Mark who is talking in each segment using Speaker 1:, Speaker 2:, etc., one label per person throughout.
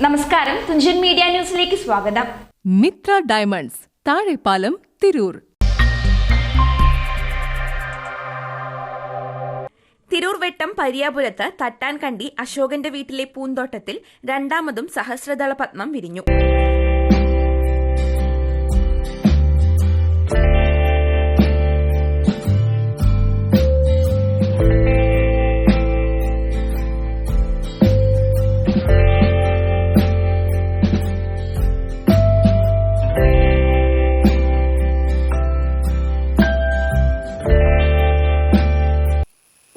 Speaker 1: നമസ്കാരം. തുഞ്ചൻ മീഡിയ ന്യൂസിലേക്ക് സ്വാഗതം.
Speaker 2: മിത്ര ഡയമണ്ട്സ് താഴെപ്പാലം തിരൂർ.
Speaker 1: തിരൂർ വെട്ടം പരിയാപുരത്ത് തട്ടാൻ കണ്ടി അശോകന്റെ വീട്ടിലെ പൂന്തോട്ടത്തിൽ രണ്ടാമതും സഹസ്രദള പത്മം വിരിഞ്ഞു.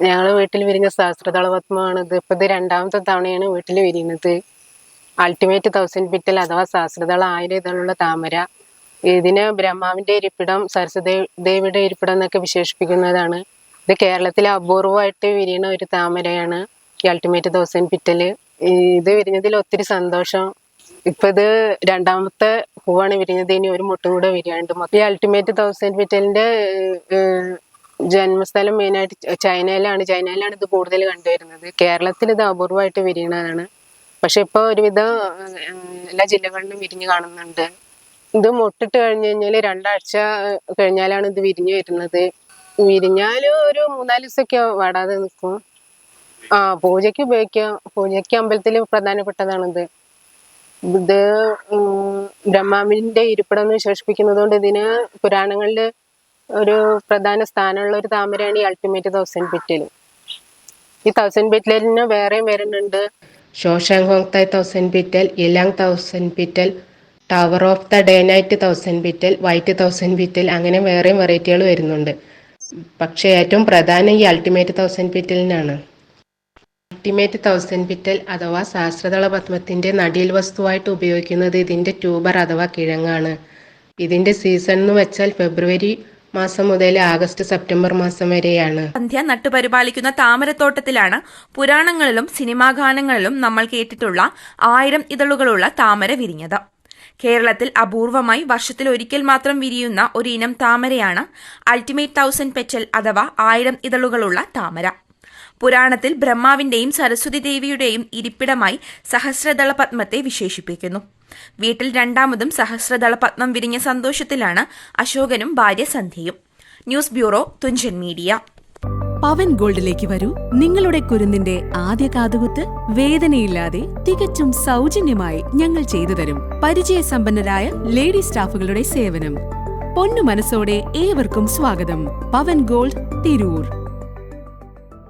Speaker 3: ഞങ്ങൾ വീട്ടിൽ വിരിഞ്ഞ സഹസ്രദളപത്മമാണ് ഇത് ഇപ്പൊ ഇത് രണ്ടാമത്തെ തവണയാണ് വീട്ടിൽ വിരിയുന്നത്. അൾട്ടിമേറ്റ് തൗസൻഡ് പിറ്റൽ അഥവാ സഹസ്രതള ആയിരം ഇതളുള്ള താമര. ഇതിന് ബ്രഹ്മാവിന്റെ ഇരിപ്പിടം സരസ്വദേവിയുടെ ഇരിപ്പിടം എന്നൊക്കെ വിശേഷിപ്പിക്കുന്നതാണ്. ഇത് കേരളത്തിലെ അപൂർവമായിട്ട് വിരിയണ ഒരു താമരയാണ് ഈ അൾട്ടിമേറ്റ് തൗസൻഡ് പിറ്റൽ ഇത് വിരിഞ്ഞതിൽ ഒത്തിരി സന്തോഷം. ഇപ്പൊ ഇത് രണ്ടാമത്തെ പൂവാണ് വിരിഞ്ഞത്. ഇനി ഒരു മുട്ടും കൂടെ വിരിയാണ്ട് ഈ അൾട്ടിമേറ്റ് തൗസൻഡ് പിറ്റലിന്റെ ജന്മസ്ഥലം മെയിനായിട്ട് ചൈനയിലാണ്. ചൈനയിലാണ് ഇത് കൂടുതൽ കണ്ടുവരുന്നത്. കേരളത്തിൽ ഇത് അപൂർവമായിട്ട് വിരിയണതാണ്. പക്ഷെ ഇപ്പൊ ഒരുവിധം എല്ലാ ജില്ലകളിലും വിരിഞ്ഞു കാണുന്നുണ്ട്. ഇത് മുട്ടിട്ട് കഴിഞ്ഞു കഴിഞ്ഞാൽ രണ്ടാഴ്ച കഴിഞ്ഞാലാണ് ഇത് വിരിഞ്ഞു വരുന്നത്. വിരിഞ്ഞാൽ ഒരു മൂന്നാൽ ദിവസമൊക്കെ വാടാതെ നിൽക്കും ആ പൂജയ്ക്ക് ഉപയോഗിക്കാം. പൂജയ്ക്ക് അമ്പലത്തിൽ പ്രധാനപ്പെട്ടതാണിത്. ഇത് ബ്രഹ്മാവിന്റെ ഇരിപ്പിടം എന്ന് വിശേഷിപ്പിക്കുന്നത് കൊണ്ട് ഇതിന് പുരാണങ്ങളിൽ ഒരു പ്രധാന സ്ഥാനമുള്ള ഒരു താമരയാണ് ഈ അൾട്ടിമേറ്റ് തൗസൻഡ് ബിറ്റിൽ ഈ തൗസൻഡ് ബിറ്റിലിന് വേറെയും വരുന്നുണ്ട്. ഷോഷാങ് ഹോങ്തായ് thousand petal ylang thousand petal tower of the day night thousand petal white thousand petal അങ്ങനെ വേറെയും വെറൈറ്റികൾ വരുന്നുണ്ട്. പക്ഷേ ഏറ്റവും പ്രധാനം ഈ അൾട്ടിമേറ്റ് തൗസൻഡ് ബിറ്റലിനാണ് അൾട്ടിമേറ്റ് തൗസൻഡ് ബിറ്റൽ അഥവാ സഹസ്രതള പത്മത്തിന്റെ നടിയിൽ വസ്തുവായിട്ട് ഉപയോഗിക്കുന്നത് ഇതിന്റെ ട്യൂബർ അഥവാ കിഴങ്ങാണ്. ഇതിന്റെ സീസൺ എന്ന് വെച്ചാൽ ഫെബ്രുവരി മാസം മുതൽ ആഗസ്റ്റ് സെപ്റ്റംബർ മാസം വരെയാണ്.
Speaker 1: സന്ധ്യ നട്ടുപരിപാലിക്കുന്ന താമരത്തോട്ടത്തിലാണ് പുരാണങ്ങളിലും സിനിമാ ഗാനങ്ങളിലും നമ്മൾ കേട്ടിട്ടുള്ള ആയിരം ഇതളുകളുള്ള താമര വിരിഞ്ഞത്. കേരളത്തിൽ അപൂർവമായി വർഷത്തിൽ ഒരിക്കൽ മാത്രം വിരിയുന്ന ഒരു ഇനം താമരയാണ് അൾട്ടിമേറ്റ് തൗസൻഡ് പെറ്റൽ അഥവാ ആയിരം ഇതളുകളുള്ള താമര. പുരാണത്തിൽ ബ്രഹ്മാവിന്റെയും സരസ്വതി ദേവിയുടെയും ഇരിപ്പിടമായി സഹസ്രദള പത്മത്തെ വിശേഷിപ്പിക്കുന്നു. വീട്ടിൽ രണ്ടാമതും സഹസ്രദള പത്മം വിരിഞ്ഞ സന്തോഷത്തിലാണ് അശോകനും ഭാര്യ സന്ധ്യയും. News bureau Thunchan media.
Speaker 2: Pavan ഗോൾഡിലേക്ക് വരൂ. നിങ്ങളുടെ കുരുന്നിന്റെ ആദ്യ കാതുകുത്ത് വേദനയില്ലാതെ തികച്ചും സൗജന്യമായി ഞങ്ങൾ ചെയ്തു തരും. പരിചയസമ്പന്നരായ ലേഡി സ്റ്റാഫുകളുടെ സേവനം. പൊന്നു മനസ്സോടെ ഏവർക്കും സ്വാഗതം. പവൻ ഗോൾഡ് തിരൂർ.